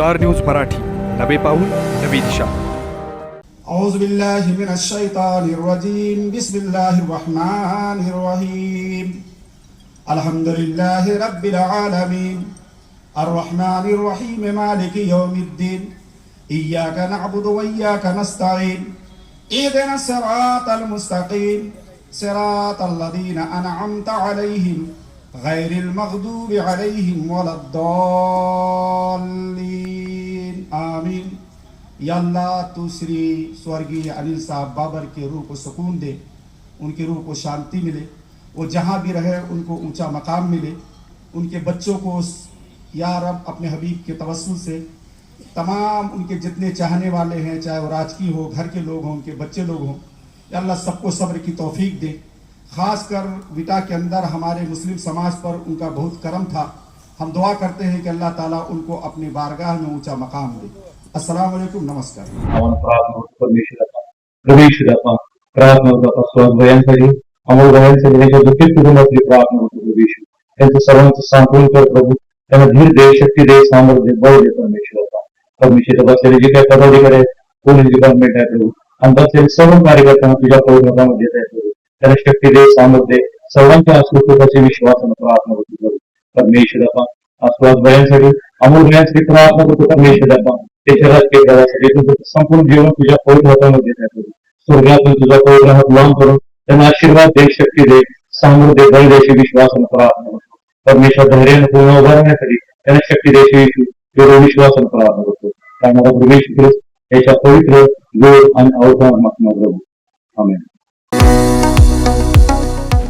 Star news Marathi नवे पाऊल नवी दिशा أعوذ بالله من الشيطان الرجيم بسم الله الرحمن الرحيم الحمد لله رب العالمين الرحمن الرحيم مالك يوم الدين إياك نعبد وإياك نستعين اهدنا الصراط المستقيم صراط الذين أنعمت عليهم غير المغضوب عليهم ولا الضالين. آمین یا اللہ تو سری سورگی انل صاحب بابر کے روح کو سکون دے، ان کے روح کو شانتی ملے، وہ جہاں بھی رہے، ان کو اونچا مقام ملے، ان کے بچوں کو یا رب اپنے حبیب کے توسل سے، تمام ان کے جتنے چاہنے والے ہیں، چاہے وہ راجکی ہو، گھر کے لوگ ہوں، ان کے بچے لوگ ہوں، یا اللہ سب کو صبر کی توفیق دے۔ कर विटा के अंदर हमारे मुस्लिम समाज पर उनका बहुत करम था। हम दुआ करते हैं कि अल्लाह ताला उनको अपनी बारगाह में ऊँचा मकाम दे। अस्सलाम वालेकुम नमस्कार। आम्हाला परमेश्वर बसलेले जे काही शक्ती देव सामर्थ्य दे सर्वांच्या सुखुखाची विश्वास प्रार्थना होतो. प्रभू परमेश्वराचा आस्वाद भयांसाठी अमोल भयांसाठी प्रार्थना करतो परमेश्वराचा त्याच्या राजकीय प्रवासाठी तुझं संपूर्ण जीवन तुझ्या पवित्र हातामध्ये देत स्वर्गातून तुझा पवित्र हात लांब करून त्यांना आशीर्वाद दे शक्ती दे सामर्थ्य बळ द्यायची विश्वासानं प्रार्थना करतो. परमेश्वर धैर्यानं पूर्ण उभा राहण्यासाठी त्यांना शक्ती द्यायची एवढं विश्वासानं प्रार्थना करतो. त्यामुळे प्रवेश ख्रिस्त याच्या पवित्र गोड आणि अवधान प्रभू आमेन.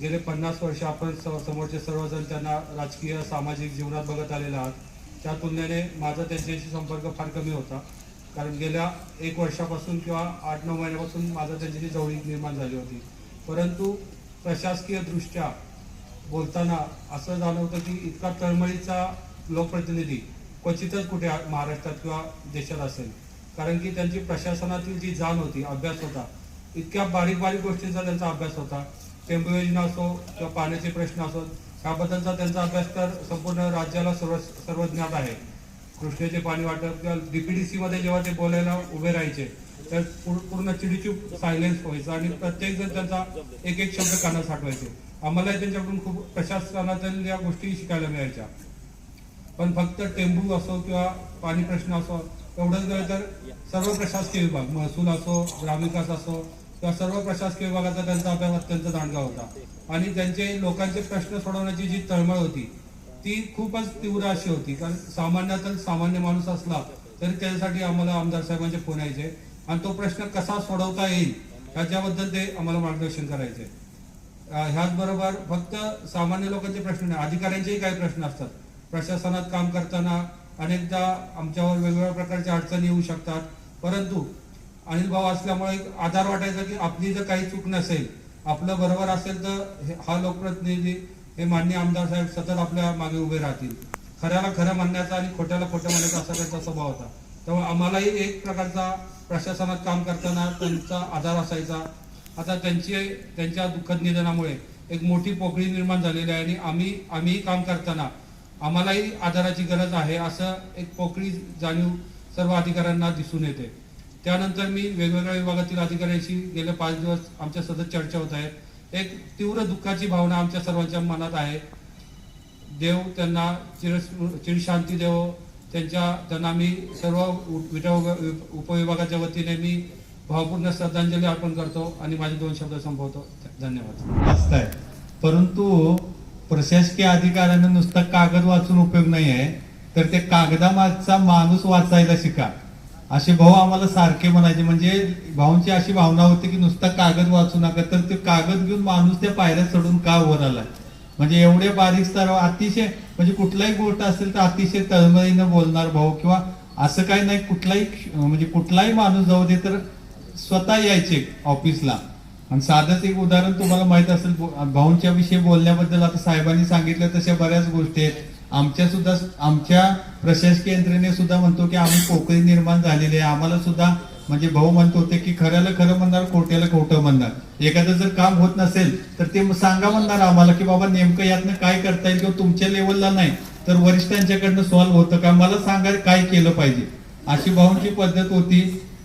गेले पन्नास वर्ष आपण स- समोरचे सर्वजण त्यांना राजकीय सामाजिक जीवनात बघत आलेले आहात. त्या तुलनेने माझा त्यांच्याशी संपर्क फार कमी होता. कारण गेल्या एक वर्षापासून किंवा आठ नऊ महिन्यापासून माझा त्यांच्याशी जवळीक निर्माण झाली होती. परंतु प्रशासकीयदृष्ट्या बोलताना असं जाणवतं की इतका तळमळीचा लोकप्रतिनिधी क्वचितच कुठे महाराष्ट्रात किंवा देशात असेल. कारण की त्यांची प्रशासनातील जी जाण होती अभ्यास होता इतक्या बारीक बारीक गोष्टींचा त्यांचा अभ्यास होता. टेंबू योजना असो किंवा पाण्याचे प्रश्न असो याबद्दलचा त्यांचा अभ्यास तर संपूर्ण राज्याला सर्व सर्व ज्ञात आहे. कृष्णेचे पाणी वाटप किंवा डीपीडीसी मध्ये जेव्हा ते बोलायला उभे राहायचे तर पूर्ण चिडीचूप सायलेन्स व्हायचं आणि प्रत्येक जण त्यांचा एक एक शब्द कानात साठवायचे. आम्हालाही त्यांच्याकडून खूप प्रशासनातील या गोष्टी शिकायला मिळायच्या. पण फक्त टेंबू असो किंवा पाणी प्रश्न असो एवढंच नव्हे तर सर्व प्रशासकीय विभाग महसूल असो ग्रामविकास असो किंवा सर्व प्रशासकीय विभागाचा त्यांचा अभ्यास अत्यंत दांडगा होता. आणि त्यांचे लोकांचे प्रश्न सोडवण्याची जी तळमळ होती ती खूपच तीव्र अशी होती. कारण सामान्यातून सामान्य माणूस असला तरी त्यासाठी आम्हाला आमदार साहेबांचे फोन यायचे. आणि तो प्रश्न कसा सोडवता येईल ह्याच्याबद्दल ते आम्हाला मार्गदर्शन करायचे. ह्याचबरोबर फक्त सामान्य लोकांचे प्रश्न नाही अधिकाऱ्यांचेही काही प्रश्न असतात. प्रशासनात काम करताना अनेकदा आमच्यावर वेगवेगळ्या प्रकारच्या अडचणी येऊ शकतात. परंतु अनिल भाऊ असल्यामुळे आधार वाटायचा की आपली जर काही चूक नसेल आपलं बरोबर असेल तर हा लोकप्रतिनिधी हे मान्य आमदार साहेब सतत आपल्या मागे उभे राहतील. खऱ्याला खरं म्हणण्याचा आणि खोट्याला खोटं म्हणण्याचा असा त्यांचा स्वभाव होता. तेव्हा आम्हालाही एक प्रकारचा प्रशासनात काम करताना त्यांचा आधार असायचा. आता त्यांची त्यांच्या दुःखद निधनामुळे एक मोठी पोकळी निर्माण झालेली आहे आणि आम्ही आम्हीही काम करताना आम्हालाही आधाराची गरज आहे असं एक पोकळी जाणीव सर्व अधिकाऱ्यांना दिसून येते. त्यानंतर मी वेगवेगळ्या विभागातील अधिकाऱ्यांशी गेले पाच दिवस आमच्या सतत चर्चा होत आहेत. एक तीव्र दुःखाची भावना आमच्या सर्वांच्या मनात आहे. देव त्यांना चिर चिरशांती देव. त्यांच्या त्यांना मी सर्व विटा उपविभागाच्या वतीने मी भावपूर्ण श्रद्धांजली अर्पण करतो आणि माझे दोन शब्द संपवतो. धन्यवाद. असताय परंतु प्रशासकीय अधिकाऱ्यांना नुसता कागद वाचून उपयोग नाही आहे. तर ते कागदामागचा माणूस वाचायला शिका. असे भाऊ आम्हाला सारखे म्हणायचे म्हणजे भाऊंची अशी भावना होती की नुसता कागद वाचू नका तर ते कागद घेऊन माणूस त्या पायऱ्या चढून का वर आलाय? म्हणजे एवढे बारीक स्तरावर अतिशय म्हणजे कुठलाही गोष्ट असेल तर अतिशय तळमळीनं बोलणार भाऊ किंवा असं काही नाही कुठलाही म्हणजे कुठलाही माणूस जाऊ दे तर स्वतः यायचे ऑफिसला. आणि साधंच एक उदाहरण तुम्हाला माहीत असेल भाऊंच्या विषयी बोलण्याबद्दल आता साहेबांनी सांगितलं तशा बऱ्याच गोष्टी आहेत. आमच्या सुद्धा आमच्या प्रशासकीय यंत्रणे सुद्धा म्हणतो की आम्ही पोकळी निर्माण झालेली आहे. आम्हाला सुद्धा म्हणजे भाऊ म्हणत होते की खऱ्याला खरं म्हणणार खोट्याला खोटं म्हणणार. एखादं जर काम होत नसेल तर ते सांगा म्हणणार आम्हाला की बाबा नेमकं यातनं काय करता येईल किंवा तुमच्या लेवलला नाही तर वरिष्ठांच्याकडनं सॉल्व्ह होतं का? मला सांगा काय केलं पाहिजे. अशी भाऊंची पद्धत होती.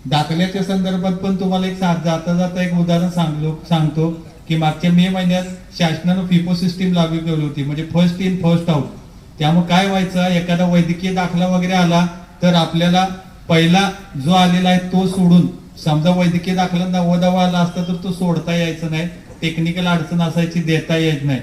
दाखल्याच्या संदर्भात पण तुम्हाला एक जाता जाता एक उदाहरण सांगलो सांगतो की मागच्या मे महिन्यात शासनानं फिपो सिस्टीम लागू केली होती. म्हणजे फर्स्ट इन फर्स्ट आउट त्यामुळे काय व्हायचं? एखादा वैद्यकीय दाखला वगैरे आला तर आपल्याला पहिला जो आलेला आहे तो सोडून समजा वैद्यकीय दाखला नव्वदावा आला असता तर तो सोडता यायचा नाही. टेक्निकल अडचण असायची देता येत नाही.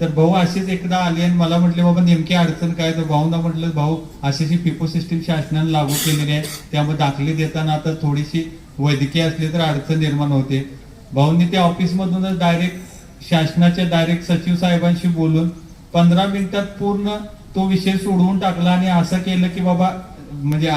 तर भाऊ अशीच एकदा आली आणि मला म्हटले बाबा नेमकी अडचण काय? तर भाऊंना म्हटलं भाऊ अशीशी पिपो सिस्टीम शासनाने लागू केलेली आहे त्यामुळे दाखले देताना आता थोडीशी वैद्यकीय असली तर अडचण निर्माण होते. भाऊंनी त्या ऑफिसमधूनच डायरेक्ट शासनाच्या डायरेक्ट सचिव साहेबांशी बोलून पंधरा मिनिटात पूर्ण तो विषय सोडवून टाकला आणि असं केलं की बाबा म्हणजे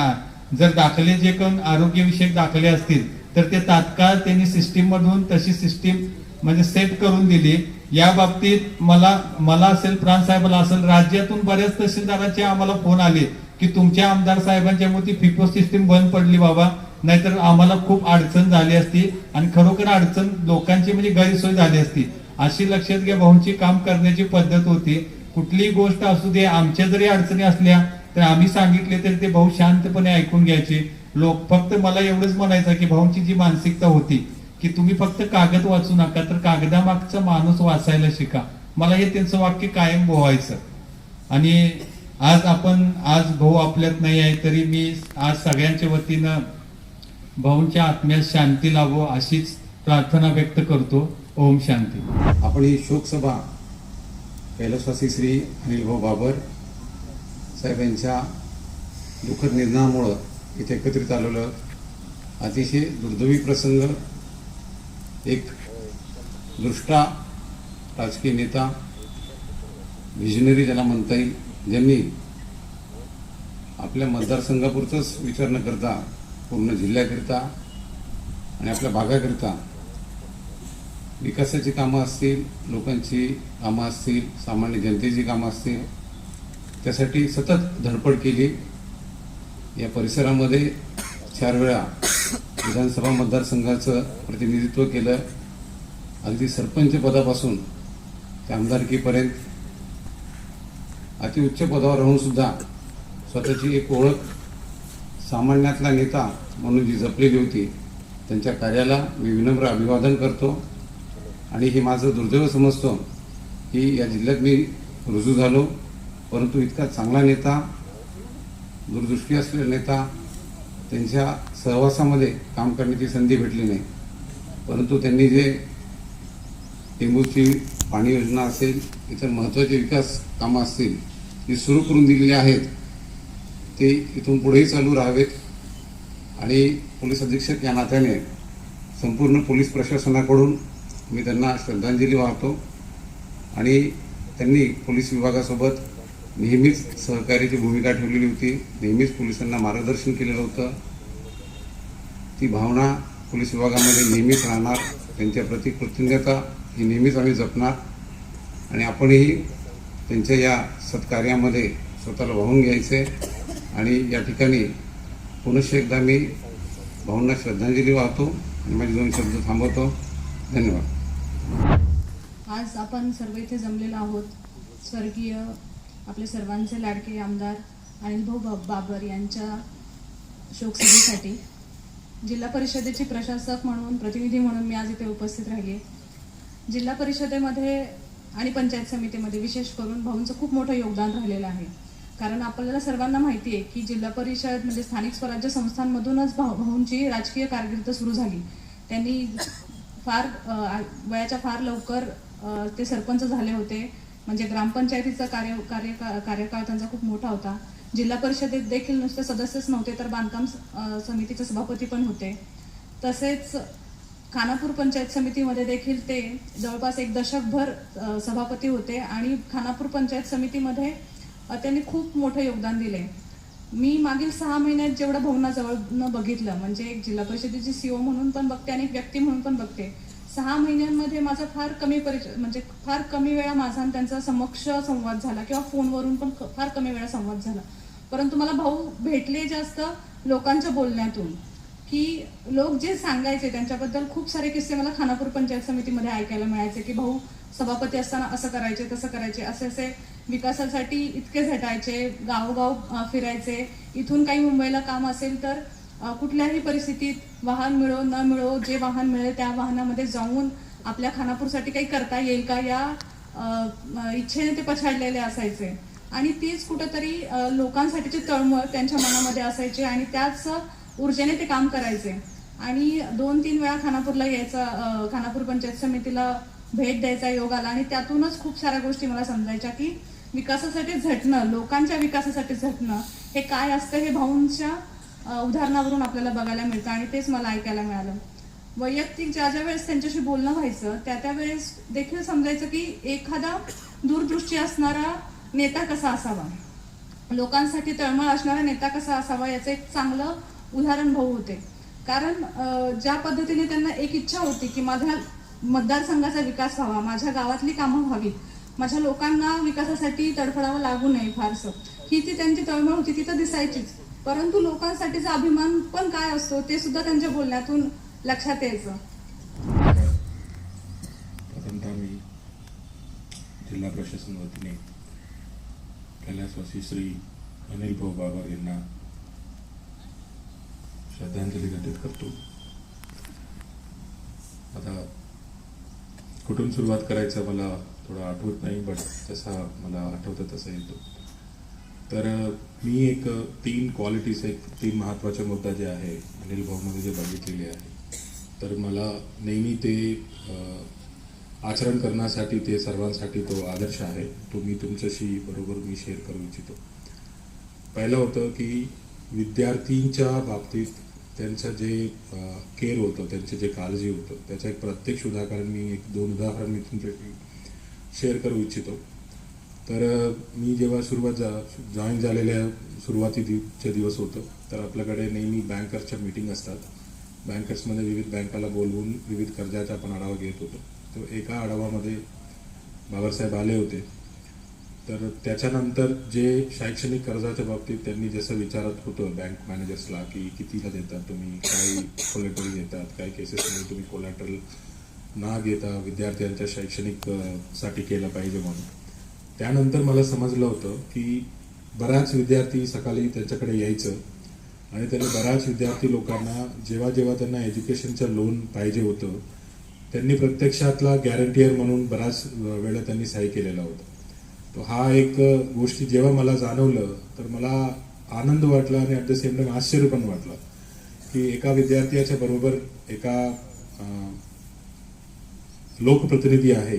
जर दाखले जे कोण आरोग्यविषयक दाखले असतील तर ते तात्काळ त्यांनी सिस्टीम मधून तशी सिस्टीम म्हणजे सेट करून दिली. या बाबतीत मला मला असेल प्राण साहेबाला असेल राज्यातून बऱ्याच तहसीलदारांचे आम्हाला फोन आले की तुमच्या आमदार साहेबांच्या ती फिपो सिस्टीम बंद पडली बाबा नाहीतर आम्हाला खूप अडचण झाली असती आणि खरोखर अडचण लोकांची म्हणजे गैरसोय झाली असती. अशी लक्षात घ्या भाऊंची काम करण्याची पद्धत होती. कुठलीही गोष्ट असू दे आमच्या जरी अडचणी असल्या तर आम्ही सांगितले तरी ते भाऊ शांतपणे ऐकून घ्यायचे. लोक फक्त मला एवढंच म्हणायचं की भाऊंची जी मानसिकता होती की तुम्ही फक्त कागद वाचू नका तर कागदामागचा माणूस वाचायला शिका. मला हे त्यांचं वाक्य कायम बोवायचं. आणि आज आपण आज भाऊ आपल्यात नाही आहे तरी मी आज सगळ्यांच्या वतीनं भाऊंच्या आत्म्यात शांती लावो अशीच प्रार्थना व्यक्त करतो. ओम शांती. आपण ही शोकसभा कैलासवासी श्री अनिलभाऊ बाबर साहेब यांच्या दुःखद निधनामुळं इथे एकत्रित आलेलं अतिशय दुर्दैवी प्रसंग एक दृष्टा राजकीय नेता व्हिजनरी ज्याला म्हणता येईल ज्यांनी आपल्या मतदारसंघापुरतंच विचार न करता पूर्ण जिल्ह्याकरिता आणि आपल्या भागाकरिता विकासाची कामं असतील लोकांची कामं असतील सामान्य जनतेची कामं असतील त्यासाठी सतत धडपड केली. या परिसरामध्ये चार वेळा विधानसभा मतदारसंघाचं प्रतिनिधित्व केलं. अगदी सरपंच पदापासून ते आमदारकीपर्यंत. अतिउच्च पदावर राहूनसुद्धा स्वतःची एक ओळख सामान्यातला नेता म्हणून जी जपलेली होती त्यांच्या कार्याला मी विनम्र अभिवादन करतो. आणि हे माझं दुर्दैव समजतो की या जिल्ह्यात मी रुजू झालो परंतु इतका चांगला नेता दूरदृष्टी असलेला नेता त्यांच्या सहवासामध्ये काम करण्याची संधी भेटली नाही. परंतु त्यांनी जे टेंबूची पाणी योजना असेल इतर महत्त्वाचे विकास कामं असतील जी सुरू करून दिलेली आहेत ते इथून पुढेही चालू राहावेत. आणि पोलीस अधीक्षक या नात्याने संपूर्ण पोलीस प्रशासनाकडून मी त्यांना श्रद्धांजली वाहतो आणि त्यांनी पोलीस विभागासोबत नेहमीच सहकार्याची भूमिका ठेवलेली होती. नेहमीच पोलिसांना मार्गदर्शन केलेलं होतं. ती भावना पोलीस विभागामध्ये नेहमीच राहणार. त्यांच्याप्रती कृतज्ञता ही नेहमीच आम्ही जपणार. आणि आपणही त्यांच्या या सत्कार्यामध्ये स्वतःला वाहून घ्यायचे आणि या ठिकाणी पुनश्च एकदा मी भाऊंना श्रद्धांजली वाहतो आणि माझे दोन शब्द थांबवतो. धन्यवाद. आज आपण सर्व इथे जमलेलो आहोत. स्वर्गीय आपले सर्वांचे लाडके आमदार अनिलभाऊ बाबर यांच्या शोकसभेसाठी. जिल्हा परिषदेची प्रशासक म्हणून प्रतिनिधी म्हणून मी आज इथे उपस्थित राहिले जिल्हा परिषदेमध्ये आणि पंचायत समितीमध्ये विशेष करून भाऊंचं खूप मोठं योगदान राहिलेलं आहे. कारण आपल्याला सर्वांना माहिती आहे की जिल्हा परिषद म्हणजे स्थानिक स्वराज्य संस्थांमधूनच भाऊ भाऊंची राजकीय कारकीर्द सुरू झाली. त्यांनी फार वयाच्या फार लवकर ते सरपंच झाले होते. म्हणजे ग्रामपंचायतीचा कार्य कार्य कार्यकाळ त्यांचा खूप मोठा होता. जिल्हा परिषदेत देखील नुसते सदस्यच नव्हते तर बांधकाम समितीचे सभापती पण होते. तसेच खानापूर पंचायत समितीमध्ये देखील ते जवळपास एक दशकभर सभापती होते आणि खानापूर पंचायत समितीमध्ये त्यांनी खूप मोठं योगदान दिले. मी मागील सहा महिन्यात जेवढं भाऊंना न बघितलं म्हणजे एक जिल्हा परिषदेची सीओ म्हणून पण बघते आणि एक व्यक्ती म्हणून पण बघते सहा महिन्यांमध्ये माझा फार कमी परिचय म्हणजे फार कमी वेळा माझा आणि त्यांचा समक्ष संवाद झाला किंवा फोनवरून पण फार कमी वेळा संवाद झाला. परंतु मला भाऊ भेटले जास्त लोकांच्या बोलण्यातून की लोक जे सांगायचे त्यांच्याबद्दल खूप सारे किस्से मला खानापूर पंचायत समितीमध्ये ऐकायला मिळायचे की भाऊ सभापती असताना असं करायचे तसं करायचे असे असे विकासासाठी इतके झटायचे गावोगाव फिरायचे. इथून काही मुंबईला काम असेल तर कुठल्याही परिस्थितीत वाहन मिळो न मिळो जे वाहन मिळेल त्या वाहनामध्ये जाऊन आपल्या खानापूरसाठी काही करता येईल का? या इच्छेने ते पछाडलेले असायचे. आणि तीच कुठंतरी लोकांसाठीची तळमळ त्यांच्या मनामध्ये असायची आणि त्याच ऊर्जेने ते काम करायचे. आणि दोन तीन वेळा खानापूरला यायचा खानापूर पंचायत समितीला भेट द्यायचा योग आला आणि त्यातूनच खूप साऱ्या गोष्टी मला समजायच्या की विकासासाठी झटणं लोकांच्या विकासासाठी झटणं हे काय असतं हे भाऊंच्या उदाहरणावरून आपल्याला बघायला मिळतं आणि तेच मला ऐकायला मिळालं. वैयक्तिक ज्या ज्या वेळेस त्यांच्याशी बोलणं व्हायचं त्या त्या वेळेस देखील समजायचं की एखादा दूरदृष्टी असणारा नेता कसा असावा? लोकांसाठी तळमळ असणारा नेता कसा असावा याचं एक चांगलं उदाहरण भाऊ होते. कारण ज्या पद्धतीने त्यांना एक इच्छा होती की माझ्या मतदारसंघाचा विकास व्हावा माझ्या गावातली कामं व्हावीत. माझ्या लोकांना विकासासाठी तडफडावं लागू नये फारसं. ही ती त्यांची तळमळ होती ती तर दिसायचीच. परंतु लोकांसाठीचा अभिमान पण काय असतो ते सुद्धा त्यांच्या बोलण्यातून लक्षात यायचं. प्रथमतः मी जिल्हा प्रशासन वतीने कैलासवासी श्री अनिल भाऊ बाबा यांना श्रद्धांजली अर्पित करतो. आता कुठून सुरुवात करायचं मला थोडं आठवत नाही बट जसा मला आठवतं तसा येतो. तर मी एक तीन क्वालिटीज एक तीन महत्त्वाचे मुद्दा जे आहे अनिल भाऊमध्ये जे बघितलेले आहे तर मला नेहमी ते आचरण करण्यासाठी ते सर्वांसाठी तो आदर्श आहे. तो मी तुमच्याशी बरोबर मी शेअर करू इच्छितो. पहिलं होतं की विद्यार्थींच्या बाबतीत त्यांचं जे केअर होतं त्यांचं जे काळजी होतं त्याचं एक प्रत्यक्ष उदाहरण मी एक दोन उदाहरण मी तुमच्याशी शेअर करू इच्छितो. तर मी जेव्हा सुरुवात जा जॉईन झालेल्या सुरुवातीचे दिवस होतं तर आपल्याकडे नेहमी बँकर्सच्या मीटिंग असतात. बँकर्समध्ये विविध बँकाला बोलवून विविध कर्जाचा आपण आढावा घेत होतो. तर एका आढावामध्ये बाबासाहेब आले होते. तर त्याच्यानंतर जे शैक्षणिक कर्जाच्या बाबतीत त्यांनी जसं विचारत होतं बँक मॅनेजर्सला की कितीला देतात तुम्ही काही कोलॅटरल देतात काही केसेसमध्ये तुम्ही कोलॅटरल ना घेता विद्यार्थ्यांच्या शैक्षणिकसाठी केलं पाहिजे म्हणून. त्यानंतर मला समजलं होतं की बऱ्याच विद्यार्थी सकाळी त्यांच्याकडे यायचं आणि त्यांनी बऱ्याच विद्यार्थी लोकांना जेव्हा जेव्हा त्यांना एज्युकेशनचं लोन पाहिजे होतं त्यांनी प्रत्यक्षातला गॅरंटीयर म्हणून बराच वेळा त्यांनी सही केलेला होता. हा एक गोष्टी जेव्हा मला जाणवलं तर मला आनंद वाटला आणि ॲट द सेम टाइम आश्चर्य पण वाटलं की एका विद्यार्थ्याच्या बरोबर एका लोकप्रतिनिधी आहे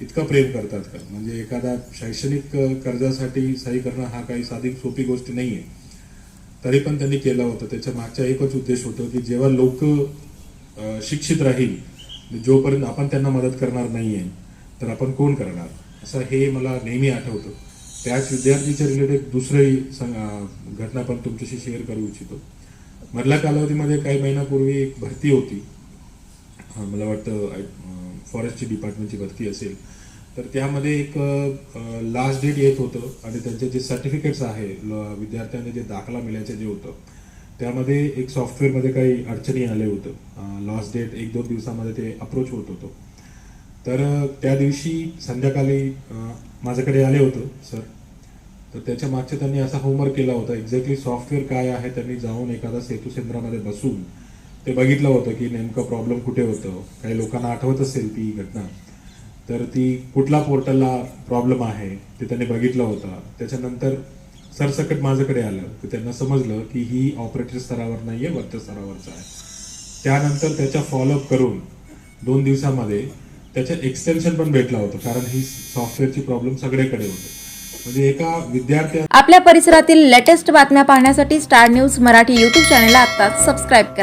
इतका प्रेम करतात का? म्हणजे एखादा शैक्षणिक कर्जासाठी सही करणं हा काही साधी सोपी गोष्ट नाही आहे तरी पण त्यांनी केलं होतं. त्याच्या मागचा एकच उद्देश होतो की जेव्हा लोक शिक्षित राहील जोपर्यंत आपण त्यांना मदत करणार नाही आहे तर आपण कोण करणार? असं हे मला नेहमी आठवतं. त्याच विद्यार्थीच्या रिलेटेड दुसरंही सं- घटना पण तुमच्याशी शेअर करू इच्छितो. मधल्या कालावधीमध्ये काही महिन्यापूर्वी एक भरती होती. मला वाटतं फॉरेस्टची डिपार्टमेंटची भरती असेल. तर त्यामध्ये एक लास्ट डेट येत होतं आणि त्यांचे जे सर्टिफिकेट्स आहे विद्यार्थ्यांना जे दाखला मिळायचं जे होतं त्यामध्ये एक सॉफ्टवेअरमध्ये काही अडचणी आले होतं लास्ट डेट एक दोन दिवसामध्ये ते अप्रोच होत होतं. तर त्या दिवशी संध्याकाळी माझ्याकडे आले होते सर. तर त्याच्या मागच्या त्यांनी असा होमवर्क केला होता एक्झॅक्टली सॉफ्टवेअर काय आहे त्यांनी जाऊन एखादा सेतू सेंद्रामध्ये बसून ते बघितलं होतं की नेमकं प्रॉब्लेम कुठे होतं काही लोकांना आठवत असेल ती घटना. तर ती कुठला पोर्टलला प्रॉब्लेम आहे ते त्यांनी बघितलं होतं. त्याच्यानंतर सरसकट माझ्याकडे आलं तर त्यांना समजलं की ही ऑपरेटर स्तरावर नाहीये वरच्या स्तरावरचं आहे. त्यानंतर त्याच्या फॉलोअप करून दोन दिवसामध्ये त्याचं एक्सटेन्शन पण भेटला होता कारण ही सॉफ्टवेअरची प्रॉब्लेम सगळीकडे होते. म्हणजे एका विद्यार्थ्या आपल्या परिसरातील लेटेस्ट बातम्या पाहण्यासाठी स्टार न्यूज मराठी यूट्यूब चॅनलला आता सबस्क्राईब करा.